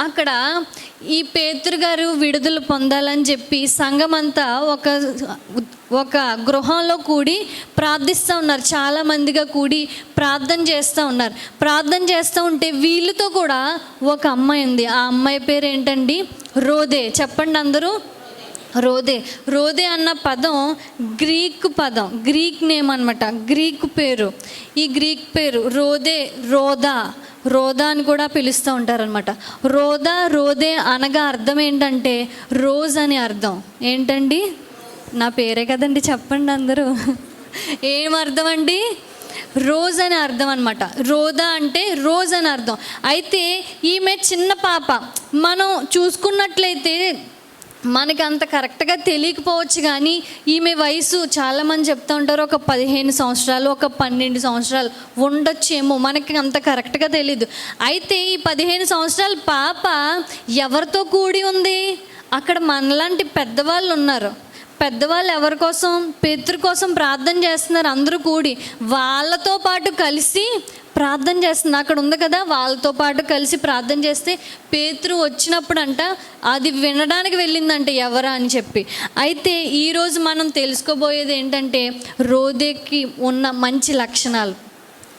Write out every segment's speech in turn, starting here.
అక్కడ ఈ పేతురు గారు విడుదల పొందాలని చెప్పి సంఘం అంతా ఒక ఒక గృహంలో కూడి ప్రార్థిస్తూ ఉన్నారు. చాలా మందిగా కూడి ప్రార్థన చేస్తూ ఉన్నారు. ప్రార్థన చేస్తూ ఉంటే వీళ్ళతో కూడా ఒక అమ్మాయి ఉంది. ఆ అమ్మాయి పేరు ఏంటండి రోదే. చెప్పండి అందరూ. రోదే. రోదే అన్న పదం గ్రీక్ పదం. గ్రీక్ నేమ్ అనమాట గ్రీక్ పేరు. ఈ గ్రీక్ పేరు రోదే రోదా. రోదా అని కూడా పిలుస్తూ ఉంటారనమాట రోదా రోదే అనగా అర్థం ఏంటంటే రోజ్ అని అర్థం. ఏంటండి? నా పేరే కదండి చెప్పండి అందరూ. ఏం అర్థం అండి రోజ్ అని అర్థం అనమాట రోదా అంటే రోజ్ అని అర్థం. అయితే ఈమె చిన్న పాప. మనం చూసుకున్నట్లయితే మనకి అంత కరెక్ట్గా తెలియకపోవచ్చు కానీ ఈమె వయసు చాలామంది చెప్తూ ఉంటారు ఒక పదిహేను సంవత్సరాలు ఒక పన్నెండు సంవత్సరాలు ఉండొచ్చేమో మనకి అంత కరెక్ట్గా తెలియదు అయితే ఈ పదిహేను సంవత్సరాల పాప ఎవరితో కూడి ఉంది? అక్కడ మనలాంటి పెద్దవాళ్ళు ఉన్నారు. పెద్దవాళ్ళు ఎవరి కోసం? పితృ కోసం ప్రార్థన చేస్తున్నారు అందరూ కూడి. వాళ్ళతో పాటు కలిసి ప్రార్థన చేస్తుంది అక్కడ ఉంది కదా వాళ్ళతో పాటు కలిసి ప్రార్థన చేస్తే పేతురు వచ్చినప్పుడు అంట అది వినడానికి వెళ్ళిందంట ఎవరా అని చెప్పి. అయితే ఈరోజు మనం తెలుసుకోబోయేది ఏంటంటే రోదేకి ఉన్న మంచి లక్షణాలు.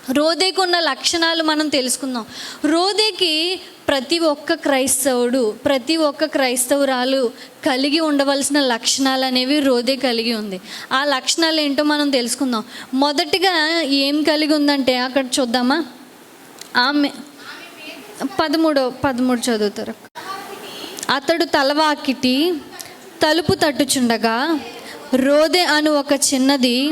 రోదేకి ఉన్న లక్షణాలు మనం తెలుసుకుందాం. రోదేకి ప్రతి ఒక్క క్రైస్తవుడు ప్రతి ఒక్క క్రైస్తవురాలు కలిగి ఉండవలసిన లక్షణాలు అనేవి రోదే కలిగి ఉంది. ఆ లక్షణాలు ఏంటో మనం తెలుసుకుందాం. మొదటిగా ఏం కలిగి ఉందంటే అక్కడ చూద్దామా? ఆమె పదమూడో పదమూడు చదువుతారు. అతడు తలవాకిటి తలుపు తట్టుచుండగా రోదే అను ఒక చిన్నది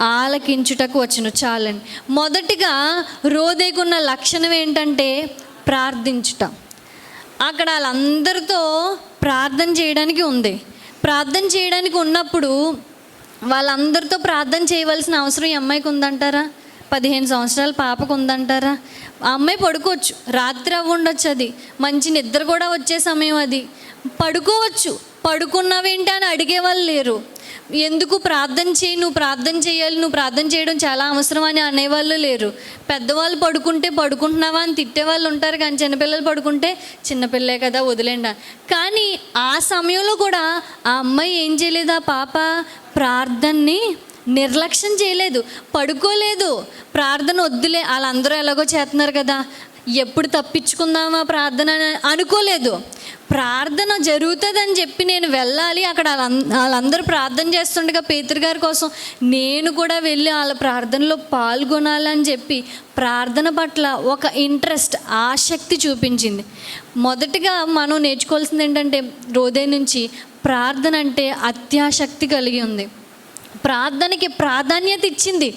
ఆలకించుటకు వచ్చును చాలండి. మొదటిగా రోదేకున్న లక్షణం ఏంటంటే ప్రార్థించుట. అక్కడ వాళ్ళందరితో ప్రార్థన చేయడానికి ఉంది. ప్రార్థన చేయడానికి ఉన్నప్పుడు వాళ్ళందరితో ప్రార్థన చేయవలసిన అవసరం ఈ అమ్మాయికి ఉందంటారా? పదిహేను సంవత్సరాల పాపకు ఉందంటారా? ఆ అమ్మాయి పడుకోవచ్చు. రాత్రి అవ్వ ఉండొచ్చు అది. మంచి నిద్ర కూడా వచ్చే సమయం అది. పడుకోవచ్చు. పడుకున్నావేంటి అని అడిగేవాళ్ళు లేరు. ఎందుకు ప్రార్థన చేయి నువ్వు ప్రార్థన చేయాలి నువ్వు ప్రార్థన చేయడం చాలా అవసరం అని అనేవాళ్ళు లేరు. పెద్దవాళ్ళు పడుకుంటే పడుకుంటున్నావా అని తిట్టేవాళ్ళు ఉంటారు కానీ చిన్నపిల్లలు పడుకుంటే చిన్నపిల్లే కదా వదిలేండా కానీ ఆ సమయంలో కూడా ఆ అమ్మాయి ఏం చేయలేదు ఆ పాప ప్రార్థనని నిర్లక్ష్యం చేయలేదు. పడుకోలేదు. ప్రార్థన వద్దులే. వాళ్ళందరూ ఎలాగో చేస్తున్నారు కదా. ఎప్పుడు తప్పించుకుందామా ప్రార్థన అని అనుకోలేదు. ప్రార్థన జరుగుతుందని చెప్పి నేను వెళ్ళాలి. అక్కడ వాళ్ళందరూ ప్రార్థన చేస్తుండగా పేతురు గారి కోసం నేను కూడా వెళ్ళి వాళ్ళ ప్రార్థనలో పాల్గొనాలని చెప్పి ప్రార్థన పట్ల ఒక ఇంట్రెస్ట్ ఆసక్తి చూపించింది. మొదటిగా మనం నేర్చుకోవాల్సింది ఏంటంటే రోదే నుంచి ప్రార్థన అంటే అత్యాసక్తి కలిగి ఉంది. ప్రార్థనకి ప్రాధాన్యత ఇచ్చింది.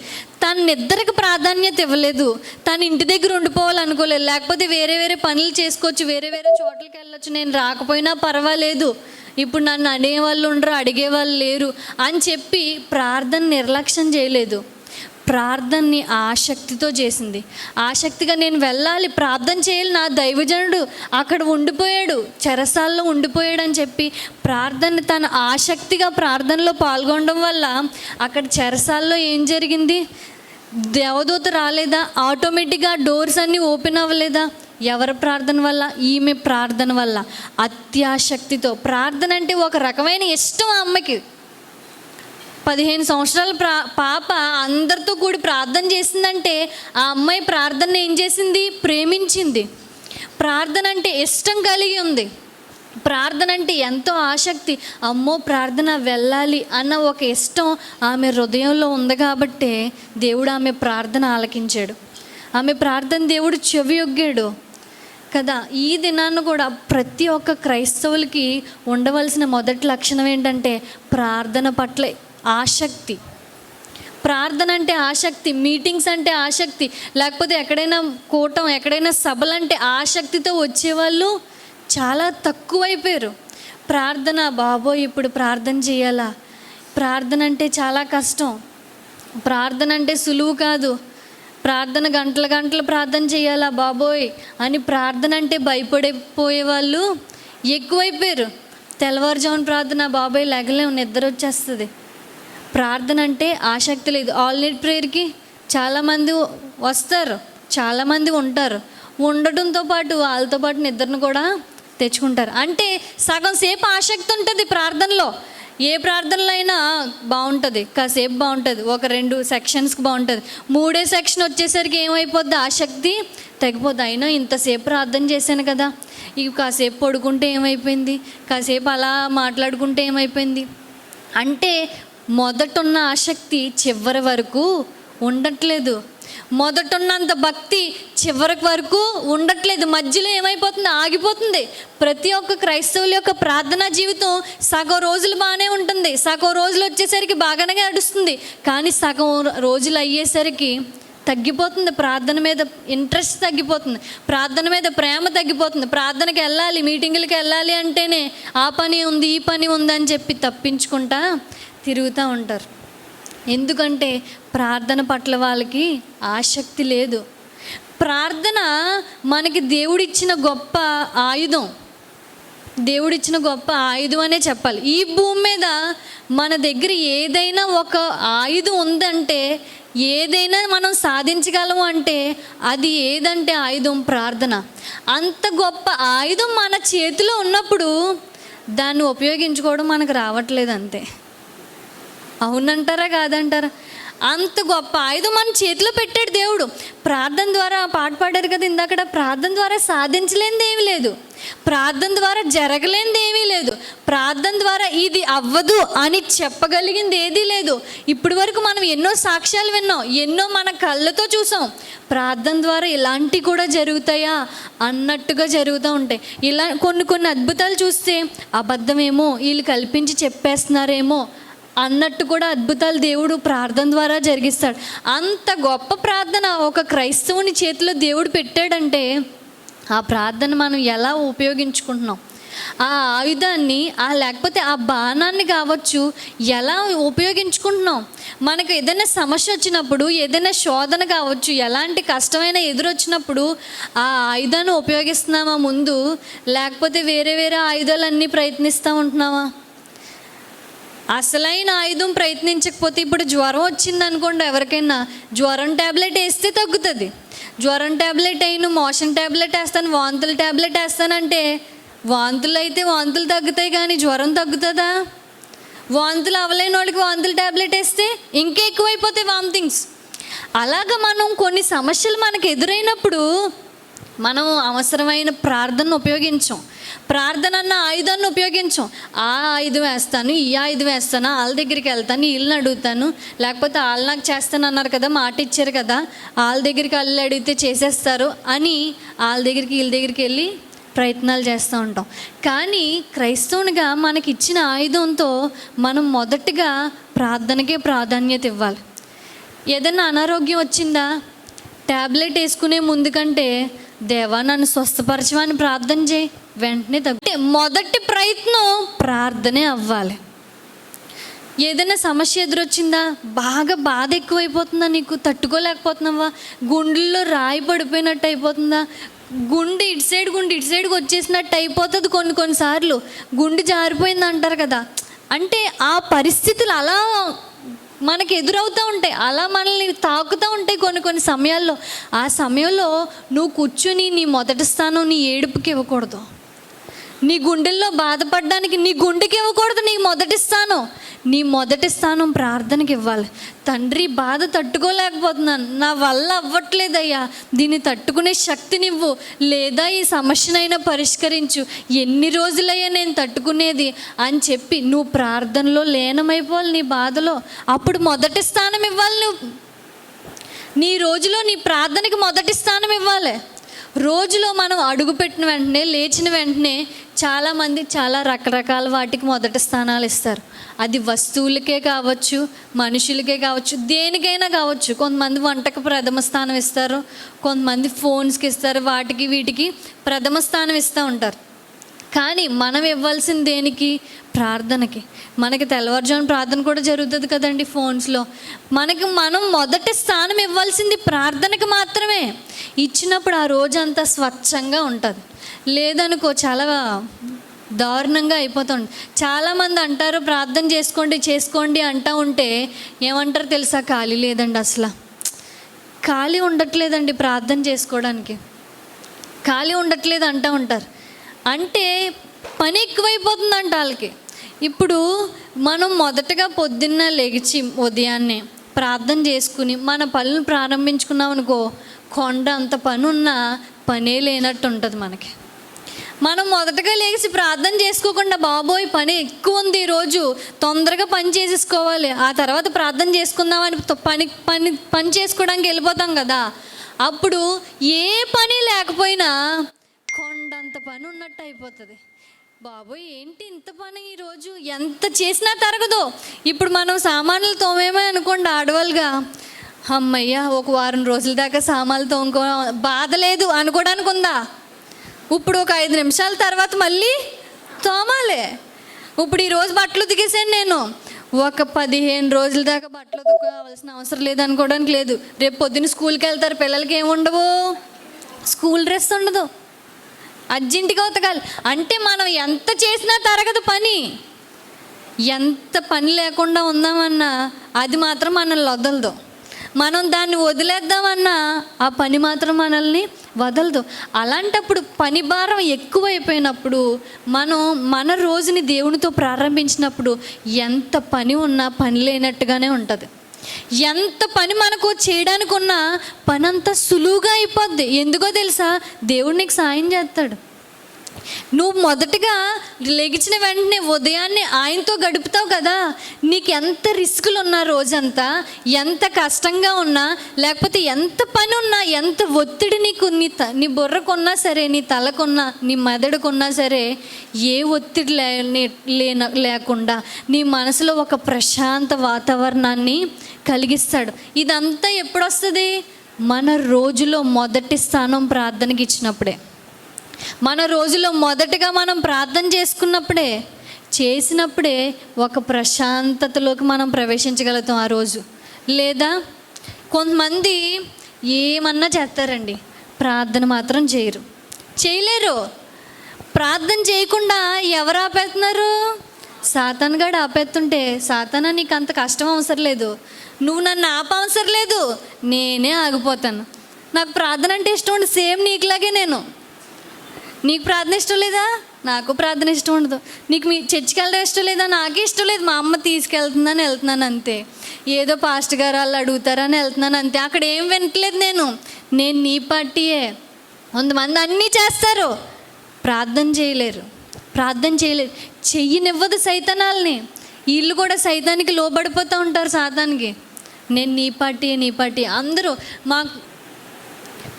తన నిద్రకు ప్రాధాన్యత ఇవ్వలేదు. తను ఇంటి దగ్గర ఉండిపోవాలనుకోలేదు లేకపోతే వేరే వేరే పనులు చేసుకోవచ్చు వేరే వేరే చోట్లకి వెళ్ళొచ్చు. నేను రాకపోయినా పర్వాలేదు. ఇప్పుడు నన్ను అనేవాళ్ళు ఉండరు అడిగేవాళ్ళు లేరు అని చెప్పి ప్రార్థన నిర్లక్ష్యం చేయలేదు. ప్రార్థనని ఆసక్తితో చేసింది. ఆసక్తిగా నేను వెళ్ళాలి ప్రార్థన చేయాలి నా దైవజనుడు అక్కడ ఉండిపోయాడు చెరసాల్లో ఉండిపోయాడు అని చెప్పి ప్రార్థన తన ఆసక్తిగా ప్రార్థనలో పాల్గొనడం వల్ల అక్కడ చెరసాల్లో ఏం జరిగింది? దేవదూత రాలేదా? ఆటోమేటిక్గా డోర్స్ అన్నీ ఓపెన్ అవ్వలేదా? ఎవరి ప్రార్థన వల్ల? ఈమె ప్రార్థన వల్ల. అత్యాసక్తితో ప్రార్థన అంటే ఒక రకమైన ఇష్టం ఆ అమ్మకి. పదిహేను సంవత్సరాల ప్రా పాప అందరితో కూడి ప్రార్థన చేసిందంటే ఆ అమ్మాయి ప్రార్థన ఏం చేసింది? ప్రేమించింది. ప్రార్థన అంటే ఇష్టం కలిగి ఉంది. ప్రార్థన అంటే ఎంతో ఆసక్తి. అమ్మో ప్రార్థన వెళ్ళాలి అన్న ఒక ఇష్టం ఆమె హృదయంలో ఉంది కాబట్టే దేవుడు ఆమె ప్రార్థన ఆలకించాడు. ఆమె ప్రార్థన దేవుడు చెవియొగ్గాడు కదా ఈ దినాన్ని కూడా ప్రతి ఒక్క క్రైస్తవులకి ఉండవలసిన మొదటి లక్షణం ఏంటంటే ప్రార్థన పట్ల ఆసక్తి. ప్రార్థన అంటే ఆసక్తి మీటింగ్స్ అంటే ఆసక్తి లేకపోతే ఎక్కడైనా కూటం ఎక్కడైనా సభలు అంటే ఆసక్తితో వచ్చేవాళ్ళు చాలా తక్కువైపోయారు. ప్రార్థన బాబోయ్ ఇప్పుడు ప్రార్థన చేయాలా? ప్రార్థన అంటే చాలా కష్టం. ప్రార్థన అంటే సులువు కాదు. ప్రార్థన గంటల గంటలు ప్రార్థన చేయాలా బాబోయ్? అని ప్రార్థన అంటే భయపడిపోయే వాళ్ళు ఎక్కువైపోయారు. తెల్లవారుజామున ప్రార్థన బాబోయ్ లెగలేము నిద్ర వచ్చేస్తుంది. ప్రార్థన అంటే ఆసక్తి లేదు. ఆల్ నైట్ ప్రేయర్కి చాలామంది వస్తారు. చాలామంది ఉంటారు. ఉండటంతో పాటు వాళ్ళతో పాటు నిద్రను కూడా తెచ్చుకుంటారు. అంటే సగం సేపు ఆసక్తి ఉంటుంది ప్రార్థనలో. ఏ ప్రార్థనలో అయినా బాగుంటుంది. కాసేపు బాగుంటుంది. ఒక రెండు సెక్షన్స్కి బాగుంటుంది. మూడే సెక్షన్ వచ్చేసరికి ఏమైపోద్ది? ఆసక్తి తగ్గిపోద్ది. అయినా ఇంతసేపు ప్రార్థన చేశాను కదా. ఇవి కాసేపు పడుకుంటే ఏమైపోయింది? కాసేపు అలా మాట్లాడుకుంటే ఏమైపోయింది? అంటే మొదటున్న ఆసక్తి చివరి వరకు ఉండట్లేదు. మొదటున్నంత భక్తి చివరి వరకు ఉండట్లేదు. మధ్యలో ఏమైపోతుంది? ఆగిపోతుంది. ప్రతి ఒక్క క్రైస్తవుల యొక్క ప్రార్థనా జీవితం సగం రోజులు బాగానే ఉంటుంది. సగం రోజులు వచ్చేసరికి బాగానే నడుస్తుంది. కానీ సగం రోజులు అయ్యేసరికి తగ్గిపోతుంది. ప్రార్థన మీద ఇంట్రెస్ట్ తగ్గిపోతుంది. ప్రార్థన మీద ప్రేమ తగ్గిపోతుంది. ప్రార్థనకి వెళ్ళాలి మీటింగులకి వెళ్ళాలి అంటేనే ఆ పని ఉంది ఈ పని ఉంది అని చెప్పి తప్పించుకుంటా తిరుగుతూ ఉంటారు. ఎందుకంటే ప్రార్థన పట్ల వాళ్ళకి ఆసక్తి లేదు. ప్రార్థన మనకి దేవుడిచ్చిన గొప్ప ఆయుధం. దేవుడిచ్చిన గొప్ప ఆయుధం అనే చెప్పాలి. ఈ భూమి మీద మన దగ్గర ఏదైనా ఒక ఆయుధం ఉందంటే ఏదైనా మనం సాధించగలము అంటే అది ఏదంటే ఆయుధం? ప్రార్థన. అంత గొప్ప ఆయుధం మన చేతిలో ఉన్నప్పుడు దాన్ని ఉపయోగించుకోవడం మనకు రావట్లేదు అంతే. అవునంటారా కాదంటారా? అంత గొప్ప. ఆయుధం మన చేతిలో పెట్టాడు దేవుడు. ప్రార్థన ద్వారా పాట పాడారు కదా ఇందాకడ ప్రార్థన ద్వారా సాధించలేనిది ఏమీ లేదు. ప్రార్థన ద్వారా జరగలేనిది ఏమీ లేదు. ప్రార్థన ద్వారా ఇది అవ్వదు అని చెప్పగలిగింది ఏదీ లేదు. ఇప్పటి వరకు మనం ఎన్నో సాక్ష్యాలు విన్నాం. ఎన్నో మన కళ్ళతో చూసాం. ప్రార్థన ద్వారా ఇలాంటివి కూడా జరుగుతాయా? అన్నట్టుగా జరుగుతూ ఉంటాయి. ఇలా కొన్ని కొన్ని అద్భుతాలు చూస్తే అబద్ధమేమో వీళ్ళు కల్పించి చెప్పేస్తున్నారేమో అన్నట్టు కూడా అద్భుతాలు దేవుడు ప్రార్థన ద్వారా జరిగిస్తాడు. అంత గొప్ప ప్రార్థన ఒక క్రైస్తవుని చేతిలో దేవుడు పెట్టాడంటే ఆ ప్రార్థన మనం ఎలా ఉపయోగించుకుంటున్నాం? ఆ ఆయుధాన్ని ఆ లేకపోతే ఆ బాణాన్ని కావచ్చు ఎలా ఉపయోగించుకుంటున్నాం? మనకు ఏదైనా సమస్య వచ్చినప్పుడు ఏదైనా శోధన కావచ్చు ఎలాంటి కష్టమైన ఎదురొచ్చినప్పుడు ఆ ఆయుధాన్ని ఉపయోగిస్తున్నామా ముందు? లేకపోతే వేరే వేరే ఆయుధాలన్నీ ప్రయత్నిస్తూ ఉంటున్నామా? అసలైన ఆయుధం ప్రయత్నించకపోతే ఇప్పుడు జ్వరం వచ్చింది అనుకోండి ఎవరికైనా. జ్వరం ట్యాబ్లెట్ వేస్తే తగ్గుతుంది. జ్వరం ట్యాబ్లెట్ అయిన మోషన్ ట్యాబ్లెట్ వేస్తాను వాంతుల ట్యాబ్లెట్ వేస్తానంటే వాంతులు అయితే వాంతులు తగ్గుతాయి కానీ జ్వరం తగ్గుతుందా? వాంతులు అవలేని వాళ్ళకి వాంతులు ట్యాబ్లెట్ వేస్తే ఇంకా ఎక్కువైపోతాయి వామిటింగ్స్ అలాగ మనం కొన్ని సమస్యలు మనకు ఎదురైనప్పుడు మనం అవసరమైన ప్రార్థనను ఉపయోగించాం. ప్రార్థన అన్న ఆయుధాన్ని ఉపయోగించాం. ఆ ఆయుధం వేస్తాను ఈ ఆయుధం వేస్తాను వాళ్ళ దగ్గరికి వెళ్తాను వీళ్ళని అడుగుతాను. లేకపోతే వాళ్ళు నాకు చేస్తాను అన్నారు కదా మాట ఇచ్చారు కదా వాళ్ళ దగ్గరికి వాళ్ళు అడిగితే చేసేస్తారు అని వాళ్ళ దగ్గరికి వీళ్ళ దగ్గరికి వెళ్ళి ప్రయత్నాలు చేస్తూ ఉంటాం. కానీ క్రైస్తవునిగా మనకి ఇచ్చిన ఆయుధంతో మనం మొదటగా ప్రార్థనకే ప్రాధాన్యత ఇవ్వాలి. ఏదైనా అనారోగ్యం వచ్చిందా? ట్యాబ్లెట్ వేసుకునే ముందు కంటే దేవా నన్ను స్వస్థపరచమని ప్రార్థన చేయి. వెంటనే తగ్గు మొదటి ప్రయత్నం ప్రార్థనే అవ్వాలి. ఏదైనా సమస్య ఎదురొచ్చిందా? బాగా బాధ ఎక్కువైపోతుందా నీకు? తట్టుకోలేకపోతున్నావా? గుండెల్లో రాయి పడిపోయినట్టు అయిపోతుందా? గుండె ఇటు సైడ్ గుండె ఇటు సైడ్కి వచ్చేసినట్టు అయిపోతుంది కొన్ని కొన్నిసార్లు గుండె జారిపోయింది అంటారు కదా. అంటే ఆ పరిస్థితులు అలా మనకి ఎదురవుతూ ఉంటాయి. అలా మనల్ని తాకుతూ ఉంటాయి కొన్ని కొన్ని సమయాల్లో. ఆ సమయంలో నువ్వు కూర్చుని నీ మొదటి స్థానం నీ ఏడుపుకి ఇవ్వకూడదు. నీ గుండెల్లో బాధపడడానికి నీ గుండెకి ఇవ్వకూడదు నీ మొదటి స్థానం. నీ మొదటి స్థానం ప్రార్థనకి ఇవ్వాలి. తండ్రి బాధ తట్టుకోలేకపోతున్నాను. నా వల్ల అవ్వట్లేదయ్యా. దీన్ని తట్టుకునే శక్తినివ్వు. లేదా ఈ సమస్యనైనా పరిష్కరించు. ఎన్ని రోజులయ్యా నేను తట్టుకునేది? అని చెప్పి నువ్వు ప్రార్థనలో లీనమైపోవాలి నీ బాధలో. అప్పుడు మొదటి స్థానం ఇవ్వాలి నువ్వు. నీ రోజులో నీ ప్రార్థనకి మొదటి స్థానం ఇవ్వాలి. రోజులో మనం అడుగుపెట్టిన వెంటనే లేచిన వెంటనే చాలామంది చాలా రకరకాల వాటికి మొదటి స్థానాలు ఇస్తారు. అది వస్తువులకే కావచ్చు మనుషులకే కావచ్చు దేనికైనా కావచ్చు. కొంతమంది వంటకు ప్రథమ స్థానం ఇస్తారు కొంతమంది ఫోన్స్కి ఇస్తారు వాటికి వీటికి ప్రథమ స్థానం ఇస్తూ ఉంటారు. కానీ మనం ఇవ్వాల్సింది దేనికి? ప్రార్థనకి. మనకి తెల్లవారుజామున ప్రార్థన కూడా జరుగుతుంది కదండి ఫోన్స్లో. మనకి మనం మొదటి స్థానం ఇవ్వాల్సింది ప్రార్థనకి మాత్రమే. ఇచ్చినప్పుడు ఆ రోజంతా స్వచ్ఛంగా ఉంటుంది. లేదనుకో చాలా దారుణంగా అయిపోతుంది చాలామంది అంటారు ప్రార్థన చేసుకోండి చేసుకోండి అంటూ ఉంటే ఏమంటారు తెలుసా? ఖాళీ లేదండి అసలు. ఖాళీ ఉండట్లేదండి ప్రార్థన చేసుకోవడానికి. ఖాళీ ఉండట్లేదు అంటూ ఉంటారు. అంటే పని ఎక్కువైపోతుందంట వాళ్ళకి. ఇప్పుడు మనం మొదటగా పొద్దున్న లెగిచి ఉదయాన్నే ప్రార్థన చేసుకుని మన పనులు ప్రారంభించుకున్నాం అనుకో కొండ అంత పని ఉన్నా పనే లేనట్టు ఉంటుంది మనకి. మనం మొదటగా లేచి ప్రార్థన చేసుకోకుండా బాబోయ్ పని ఎక్కువ ఉంది ఈరోజు తొందరగా పని చేసేసుకోవాలి ఆ తర్వాత ప్రార్థన చేసుకుందామని పని పని పని చేసుకోవడానికి వెళ్ళిపోతాం కదా. అప్పుడు ఏ పని లేకపోయినా పని ఉన్నట్టు అయిపోతుంది. బాబోయ్ ఏంటి ఇంత పని ఈరోజు? ఎంత చేసినా తరగదు. ఇప్పుడు మనం సామాన్లు తోమేమే అనుకోండి ఆడవాళ్ళుగా. అమ్మయ్య ఒక వారం రోజుల దాకా సామాన్లు తోముకో బాధ లేదు అనుకోవడానికి ఉందా? ఇప్పుడు ఒక ఐదు నిమిషాల తర్వాత మళ్ళీ తోమాలి. ఇప్పుడు ఈరోజు బట్టలు ఉతికేసాను నేను. ఒక పదిహేను రోజుల దాకా బట్టలు ఉతుకోవాల్సిన అవసరం లేదు అనుకోవడానికి లేదు. రేపు పొద్దున్న స్కూల్కి వెళ్తారు పిల్లలకి ఏముండవు స్కూల్ డ్రెస్ ఉండదు. అర్జెంటుగా ఉతకాలి. అంటే మనం ఎంత చేసినా తరగదు పని. ఎంత పని లేకుండా ఉందామన్నా అది మాత్రం మనల్ని వదలదు. మనం దాన్ని వదిలేద్దామన్నా ఆ పని మాత్రం మనల్ని వదలదు. అలాంటప్పుడు పని భారం ఎక్కువైపోయినప్పుడు మనం మన రోజుని దేవునితో ప్రారంభించినప్పుడు ఎంత పని ఉన్నా పని లేనట్టుగానే ఉంటుంది. ఎంత పని మనకు చేయడానికి ఉన్నా పని అంతా సులువుగా అయిపోద్ది. ఎందుకో తెలుసా? దేవుడు నీకు సాయం చేస్తాడు. నువ్వు మొదటగా లెగిచిన వెంటనే ఉదయాన్నే ఆయనతో గడుపుతావు కదా. నీకు ఎంత రిస్కులు ఉన్నా రోజంతా ఎంత కష్టంగా ఉన్నా లేకపోతే ఎంత పని ఉన్నా ఎంత ఒత్తిడి నీకు నీ త నీ బుర్రకున్నా సరే నీ తలకున్నా నీ మెదడుకున్నా సరే ఏ ఒత్తిడి లే లేన లేకుండా నీ మనసులో ఒక ప్రశాంత వాతావరణాన్ని కలిగిస్తాడు. ఇదంతా ఎప్పుడు వస్తుంది మన రోజులో మొదటి స్థానం ప్రార్థనకి ఇచ్చినప్పుడే. మన రోజులో మొదటగా మనం ప్రార్థన చేసుకున్నప్పుడే చేసినప్పుడే ఒక ప్రశాంతతలోకి మనం ప్రవేశించగలుగుతాం ఆ రోజు. లేదా కొంతమంది ఏమన్నా చేస్తారండి? ప్రార్థన మాత్రం చేయరు. చేయలేరు. ప్రార్థన చేయకుండా ఎవరు ఆపేస్తున్నారు? సాతాన్ గడు ఆపేస్తుంటే సాతాన నీకు అంత కష్టం అవసరం లేదు. నువ్వు నన్ను ఆప అవసరం లేదు. నేనే ఆగిపోతాను. నాకు ప్రార్థన అంటే ఇష్టం ఉండదు. సేమ్ నీకులాగే నేను. నీకు ప్రార్థన ఇష్టం లేదా? నాకు ప్రార్థన ఇష్టం ఉండదు. నీకు మీ చర్చికి వెళ్ళడం ఇష్టం లేదా? నాకే ఇష్టం లేదు. మా అమ్మ తీసుకెళ్తుందని వెళ్తున్నాను అంతే. ఏదో పాస్ట్ గారు వాళ్ళు అడుగుతారని వెళ్తున్నాను అంతే. అక్కడ ఏం వినట్లేదు నేను. నేను నీ పార్టీయే కొంతమంది అన్నీ చేస్తారు. ప్రార్థన చేయలేరు. ప్రార్థన చేయలేదు. చెయ్యనివ్వదు సైతానాలని. వీళ్ళు కూడా సైతానికి లోబడిపోతూ ఉంటారు సాతానికి. నేను నీ పార్టీ నీ పార్టీ. అందరూ మాకు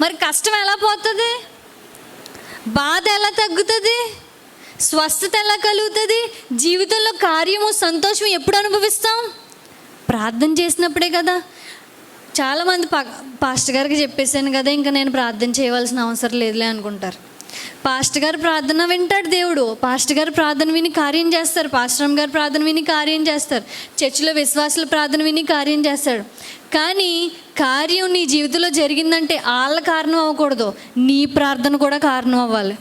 మరి కష్టం ఎలా పోతుంది? బాధ ఎలా తగ్గుతుంది? స్వస్థత ఎలా కలుగుతుంది? జీవితంలో కార్యము సంతోషం ఎప్పుడు అనుభవిస్తాం? ప్రార్థన చేసినప్పుడే కదా. చాలామంది పా పాస్టర్ గారికి చెప్పేశాను కదా ఇంకా నేను ప్రార్థన చేయవలసిన అవసరం లేదులే అనుకుంటారు. పాస్టర్ గారు ప్రార్థన వింటాడు దేవుడు. పాస్టర్ గారు ప్రార్థన విని కార్యం చేస్తారు. పాస్టరం గారు ప్రార్థన విని కార్యం చేస్తారు. చర్చిలో విశ్వాసుల ప్రార్థన విని కార్యం చేస్తాడు కానీ కార్యం నీ జీవితంలో జరిగిందంటే వాళ్ళ కారణం అవ్వకూడదు. నీ ప్రార్థన కూడా కారణం అవ్వాలి.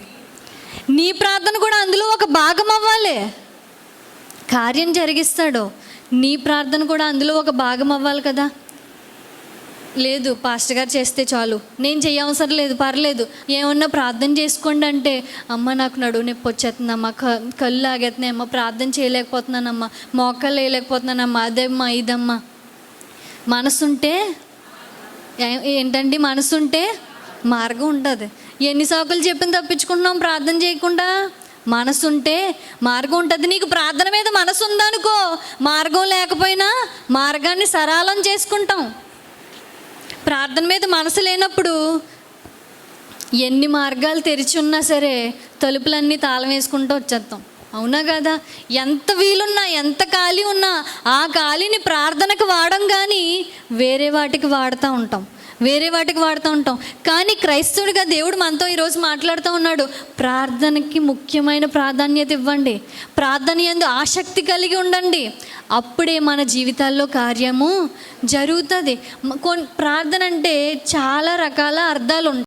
నీ ప్రార్థన కూడా అందులో ఒక భాగం అవ్వాలి. కార్యం జరిగిస్తాడు. నీ ప్రార్థన కూడా అందులో ఒక భాగం అవ్వాలి కదా. లేదు పాస్టర్ గారు చేస్తే చాలు. నేను చేయవసరం లేదు పర్లేదు. ఏమన్నా ప్రార్థన చేసుకోండి అంటే అమ్మ నాకు నడువు నొప్పి వచ్చేస్తుందమ్మా క కళ్ళు ఆగేస్తున్నాయి అమ్మ ప్రార్థన చేయలేకపోతున్నానమ్మా మోకాలు వేయలేకపోతున్నానమ్మా అదేమ్మా ఇదమ్మా. మనసుంటే ఏంటండి మనసుంటే? మార్గం ఉంటుంది. ఎన్ని సాకులు చెప్పిన తప్పించుకుంటున్నాం ప్రార్థన చేయకుండా? మనసుంటే మార్గం ఉంటుంది. నీకు ప్రార్థన మీద మనసు ఉందనుకో మార్గం లేకపోయినా మార్గాన్ని సరళం చేసుకుంటాం. ప్రార్థన మీద మనసు లేనప్పుడు ఎన్ని మార్గాలు తెరిచి ఉన్నా సరే తలుపులన్నీ తాళం వేసుకుంటూ వచ్చేస్తాం. అవునా కదా? ఎంత వీలున్నా ఎంత ఖాళీ ఉన్నా ఆ ఖాళీని ప్రార్థనకు వాడం కానీ వేరే వాటికి వాడుతూ ఉంటాం. వేరే వాటికి వాడుతూ ఉంటాం. కానీ క్రైస్తవుడిగా దేవుడు మనతో ఈరోజు మాట్లాడుతూ ఉన్నాడు. ప్రార్థనకి ముఖ్యమైన ప్రాధాన్యత ఇవ్వండి. ప్రార్థన ఎందు ఆసక్తి కలిగి ఉండండి. అప్పుడే మన జీవితాల్లో కార్యము జరుగుతుంది. కొన్ ప్రార్థన అంటే చాలా రకాల అర్థాలు ఉంటాయి